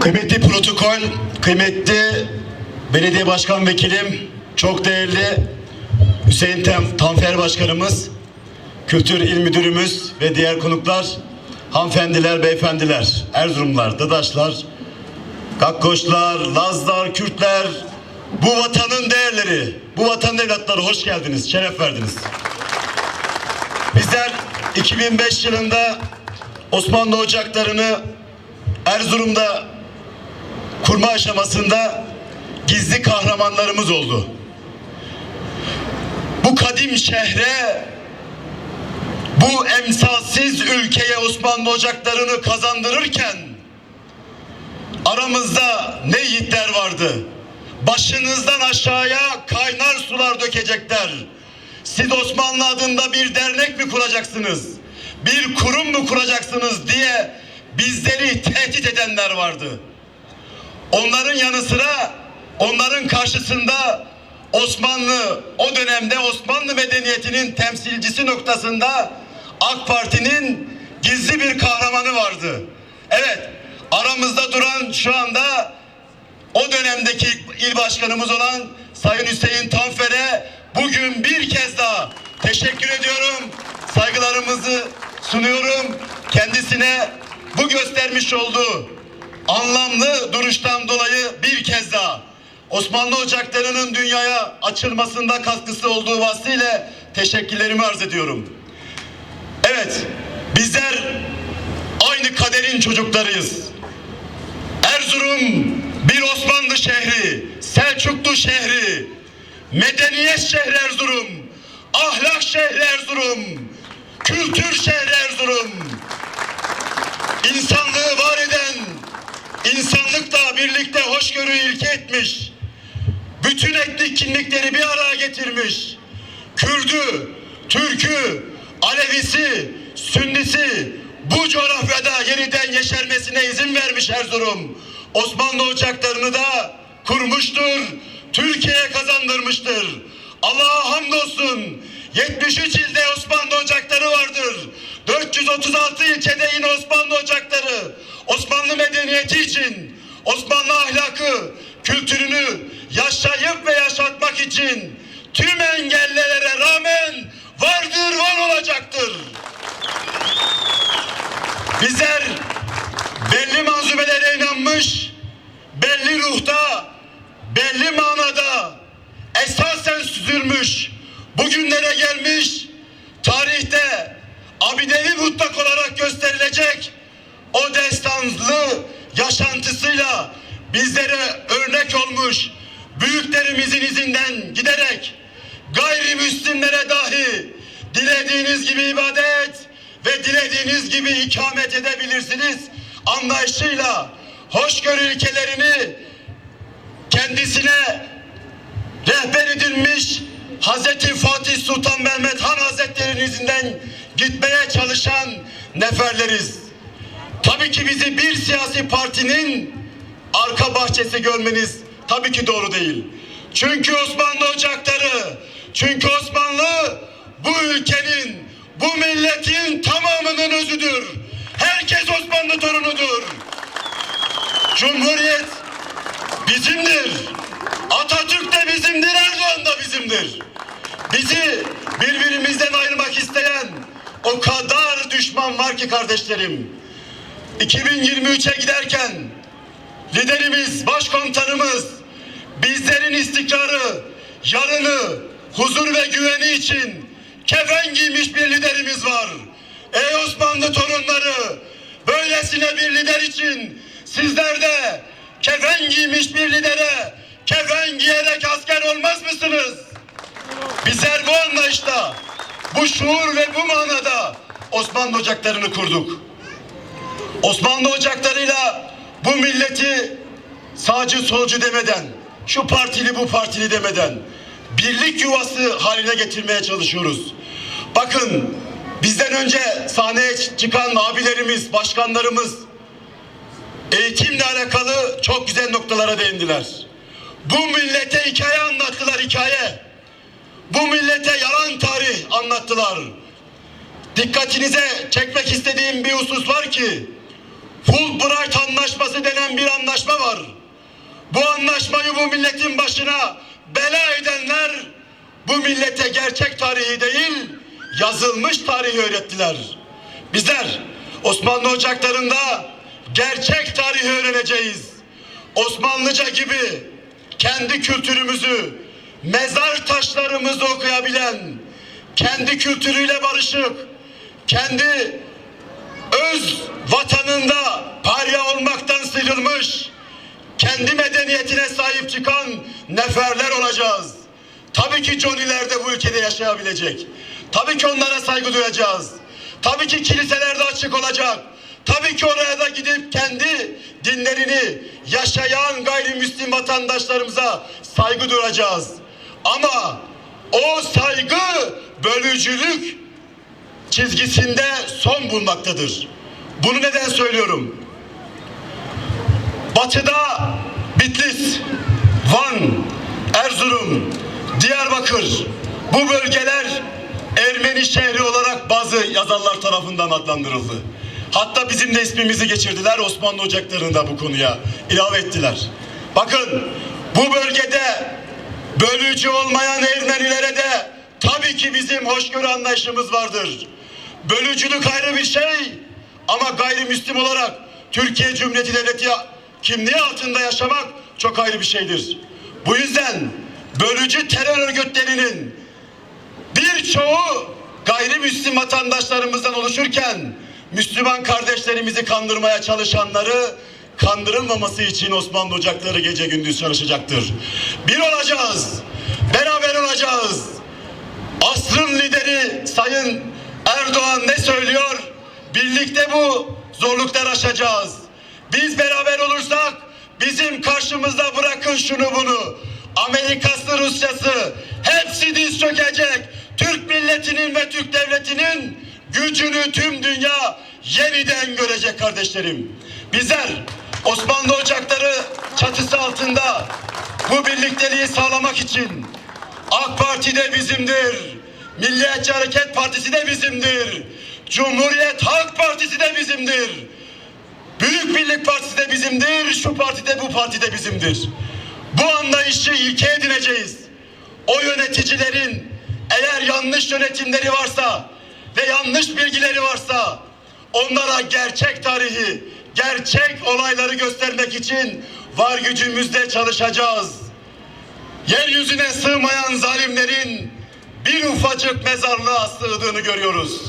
Kıymetli protokol, kıymetli belediye başkan vekilim, çok değerli Hüseyin Tem, Tanfer Başkanımız, Kültür İl Müdürümüz ve diğer konuklar, hanımefendiler, beyefendiler, Erzurumlar, Dadaşlar, Gakkoşlar, Lazlar, Kürtler, bu vatanın değerleri, bu vatanın evlatları hoş geldiniz, şeref verdiniz. Bizler 2005 yılında Osmanlı ocaklarını Erzurum'da kurma aşamasında gizli kahramanlarımız oldu. Bu kadim şehre, bu emsalsiz ülkeye Osmanlı ocaklarını kazandırırken aramızda ne yiğitler vardı. Başınızdan aşağıya kaynar sular dökecekler. Siz Osmanlı adında bir dernek mi kuracaksınız? Bir kurum mu kuracaksınız diye bizleri tehdit edenler vardı. Onların yanı sıra onların karşısında Osmanlı o dönemde Osmanlı medeniyetinin temsilcisi noktasında AK Parti'nin gizli bir kahramanı vardı. Evet aramızda duran şu anda o dönemdeki il başkanımız olan Sayın Hüseyin Tanfer'e bugün bir kez daha teşekkür ediyorum. Saygılarımızı sunuyorum. Kendisine bu göstermiş olduğu anlamlı duruştan dolayı bir kez daha Osmanlı Ocakları'nın dünyaya açılmasında katkısı olduğu vasıtayla teşekkürlerimi arz ediyorum. Evet, bizler aynı kaderin çocuklarıyız. Erzurum bir Osmanlı şehri, Selçuklu şehri, medeniyet şehri Erzurum, ahlak şehri Erzurum, kültür şehri Erzurum. İnsanlığı var eden, insanlıkla birlikte hoşgörü ilke etmiş, bütün etnik kimlikleri bir araya getirmiş, Kürdü, Türkü, Alevisi, Sünnisi bu coğrafyada yeniden yeşermesine izin vermiş Erzurum. Osmanlı ocaklarını da kurmuştur, Türkiye'ye kazandırmıştır. Allah'a hamdolsun 73 ilde Osmanlı ocakları vardır. 436 ilçede yine Osmanlı ocakları. Osmanlı medeniyeti için, Osmanlı ahlakı, kültürünü yaşayıp ve yaşatmak için tüm engellere rağmen vardır, var olacaktır. Bizler belli manzubelere inanmış, belli ruhta, belli manada esasen süzülmüş, bugünlere gelmiş, abidevi mutlak olarak gösterilecek o destanlı yaşantısıyla bizlere örnek olmuş büyüklerimizin izinden giderek gayrimüslimlere dahi dilediğiniz gibi ibadet ve dilediğiniz gibi ikamet edebilirsiniz anlayışıyla hoşgörü ilkelerini kendisine rehber edilmiş Hazreti Fatih Sultan Mehmet Han Hazretleri'nin izinden gitmeye çalışan neferleriz. Tabii ki bizi bir siyasi partinin arka bahçesi görmeniz tabii ki doğru değil. Çünkü Osmanlı ocakları, çünkü Osmanlı bu ülkenin, bu milletin tamamının özüdür. Herkes Osmanlı torunudur. Cumhuriyet bizimdir. Atatürk de bizimdir, Erdoğan da bizimdir. Bizi birbirimizden ayırmak isteyen o kadar düşman var ki kardeşlerim. 2023'e giderken liderimiz, başkomutanımız bizlerin istikrarı, yarını, huzur ve güveni için kefen giymiş bir liderimiz var. Ey Osmanlı torunları, böylesine bir lider için sizler de kefen giymiş bir lidere kefen giyerek asker olmaz mısınız? Bizler bu anlayışta, bu şuur ve bu manada Osmanlı ocaklarını kurduk. Osmanlı ocaklarıyla bu milleti sağcı solcu demeden, şu partili bu partili demeden birlik yuvası haline getirmeye çalışıyoruz. Bakın bizden önce sahneye çıkan abilerimiz, başkanlarımız eğitimle alakalı çok güzel noktalara değindiler. Bu millete hikaye anlattılar hikaye. Bu millete yalan tarih anlattılar. Dikkatinize çekmek istediğim bir husus var ki Fulbright Anlaşması denen bir anlaşma var. Bu anlaşmayı bu milletin başına bela edenler bu millete gerçek tarihi değil yazılmış tarihi öğrettiler. Bizler Osmanlı ocaklarında gerçek tarihi öğreneceğiz. Osmanlıca gibi kendi kültürümüzü, mezar taşlarımızı okuyabilen, kendi kültürüyle barışık, kendi öz vatanında parya olmaktan sıyrılmış, kendi medeniyetine sahip çıkan neferler olacağız. Tabii ki Johnny'ler de bu ülkede yaşayabilecek. Tabii ki onlara saygı duyacağız. Tabii ki kiliseler de açık olacak. Tabii ki oraya da gidip kendi dinlerini yaşayan gayrimüslim vatandaşlarımıza saygı duyacağız. Ama o saygı bölücülük çizgisinde son bulmaktadır. Bunu neden söylüyorum? Batıda Bitlis, Van, Erzurum, Diyarbakır bu bölgeler Ermeni şehri olarak bazı yazarlar tarafından adlandırıldı. Hatta bizim de ismimizi geçirdiler Osmanlı ocaklarında bu konuya ilave ettiler. Bakın bu bölgede bölücü olmayan Ermenilere de tabii ki bizim hoşgörü anlayışımız vardır. Bölücülük ayrı bir şey ama gayrimüslim olarak Türkiye Cumhuriyeti Devleti kimliği altında yaşamak çok ayrı bir şeydir. Bu yüzden bölücü terör örgütlerinin birçoğu gayrimüslim vatandaşlarımızdan oluşurken Müslüman kardeşlerimizi kandırmaya çalışanları kandırılmaması için Osmanlı Ocakları gece gündüz çalışacaktır. Bir olacağız, beraber olacağız. Asrın lideri Sayın Erdoğan ne söylüyor? Birlikte bu zorlukları aşacağız. Biz beraber olursak bizim karşımızda bırakın şunu bunu. Amerikası, Rusyası hepsi diz çökecek. Türk milletinin ve Türk devletinin gücünü tüm dünya yeniden görecek kardeşlerim. Bizler Osmanlı Ocakları çatısı altında bu birlikteliği sağlamak için AK Parti de bizimdir. Milliyetçi Hareket Partisi de bizimdir. Cumhuriyet Halk Partisi de bizimdir. Büyük Birlik Partisi de bizimdir. Şu parti de bu parti de bizimdir. Bu anlayışı ilke edineceğiz. O yöneticilerin eğer yanlış yönetimleri varsa ve yanlış bilgileri varsa onlara gerçek tarihi, gerçek olayları göstermek için var gücümüzle çalışacağız yeryüzüne sığmayan zalimlerin bir ufacık mezarlığa sığdığını görüyoruz.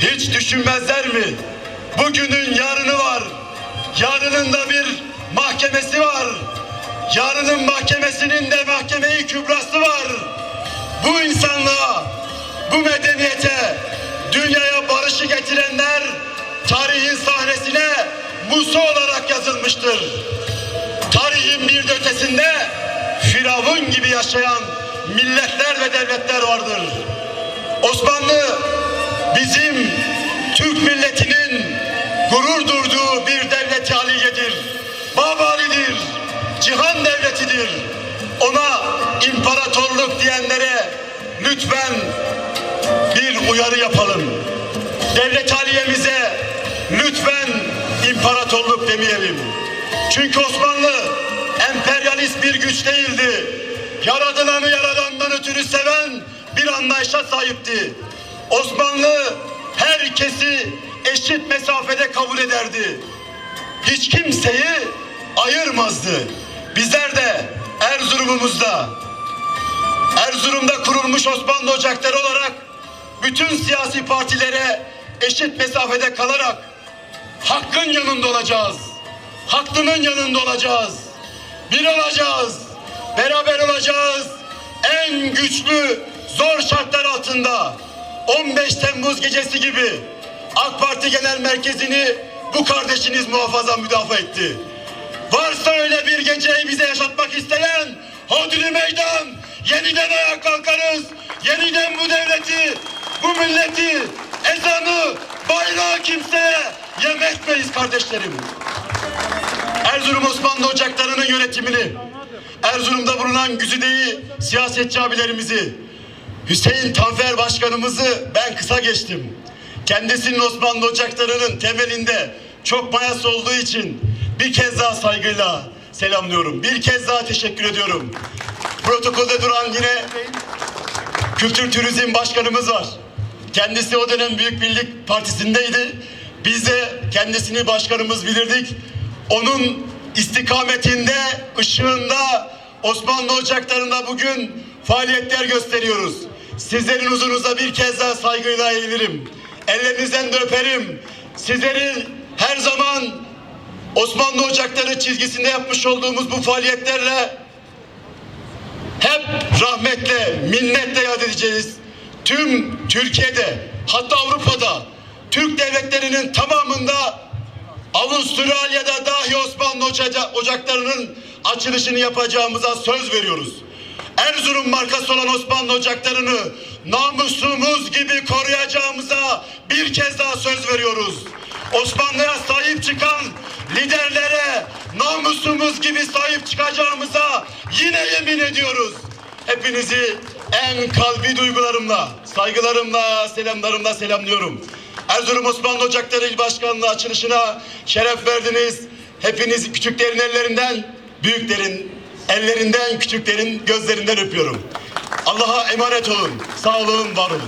Hiç düşünmezler mi? Bugünün yarını var. Yarının da bir mahkemesi var. Yarının mahkemesinin de mahkemeyi kübrası var. Bu insanlığa, bu medeniyete, dünyaya barışı getirenler tarihin sahnesine Musa olarak yazılmıştır. Tarihin bir de ötesinde Firavun gibi yaşayan milletler ve devletler vardır. Osmanlı bizim Türk milletinin gurur durduğu bir devleti aliyedir. Babalidir, cihan devletidir. Ona imparatorluk diyenlere lütfen bir uyarı yapalım. Devlet aliyemize lütfen imparatorluk demeyelim. Çünkü Osmanlı emperyalist bir güç değildi. Yaradılanı yaradandan ötürü seven bir anlayışa sahipti. Osmanlı herkesi eşit mesafede kabul ederdi. Hiç kimseyi ayırmazdı. Bizler de Erzurum'umuzda Erzurum'da kurulmuş Osmanlı Ocakları olarak bütün siyasi partilere eşit mesafede kalarak hakkın yanında olacağız. Haklının yanında olacağız. Bir olacağız. Beraber olacağız. En güçlü zor şartlar altında 15 Temmuz gecesi gibi AK Parti Genel Merkezi'ni bu kardeşiniz muhafaza müdafaa etti. Varsa öyle bir geceyi bize yaşatmak isteyen hodri meydan yeniden ayağa kalkarız. Yeniden bu devleti, bu milleti, ezanı, bayrağı kimseye yem etmeyiz kardeşlerim. Erzurum Osmanlı Ocakları'nın yönetimini, Erzurum'da bulunan güzideyi siyasetçi abilerimizi, Hüseyin Tanfer Başkanımızı ben kısa geçtim. Kendisinin Osmanlı Ocakları'nın temelinde çok mayası olduğu için bir kez daha saygıyla selamlıyorum. Bir kez daha teşekkür ediyorum. Protokolde duran yine Kültür Turizm Başkanımız var. Kendisi o dönem Büyük Birlik Partisi'ndeydi. Biz de kendisini başkanımız bilirdik. Onun istikametinde, ışığında Osmanlı Ocakları'nda bugün faaliyetler gösteriyoruz. Sizlerin huzurunuza bir kez daha saygıyla eğilirim. Ellerinizden de öperim. Sizleri her zaman Osmanlı Ocakları çizgisinde yapmış olduğumuz bu faaliyetlerle hep rahmetle, minnetle yad edeceğiz. Tüm Türkiye'de, hatta Avrupa'da, Devletlerinin tamamında Avustralya'da dahi Osmanlı ocaca- ocaklarının açılışını yapacağımıza söz veriyoruz. Erzurum markası olan Osmanlı ocaklarını namusumuz gibi koruyacağımıza bir kez daha söz veriyoruz. Osmanlı'ya sahip çıkan liderlere namusumuz gibi sahip çıkacağımıza yine yemin ediyoruz. Hepinizi en kalbi duygularımla, saygılarımla, selamlarımla selamlıyorum. Erzurum Osmanlı Ocakları İl Başkanlığı açılışına şeref verdiniz. Hepiniz küçüklerin ellerinden, büyüklerin ellerinden, küçüklerin gözlerinden öpüyorum. Allah'a emanet olun. Sağ olun, var olun.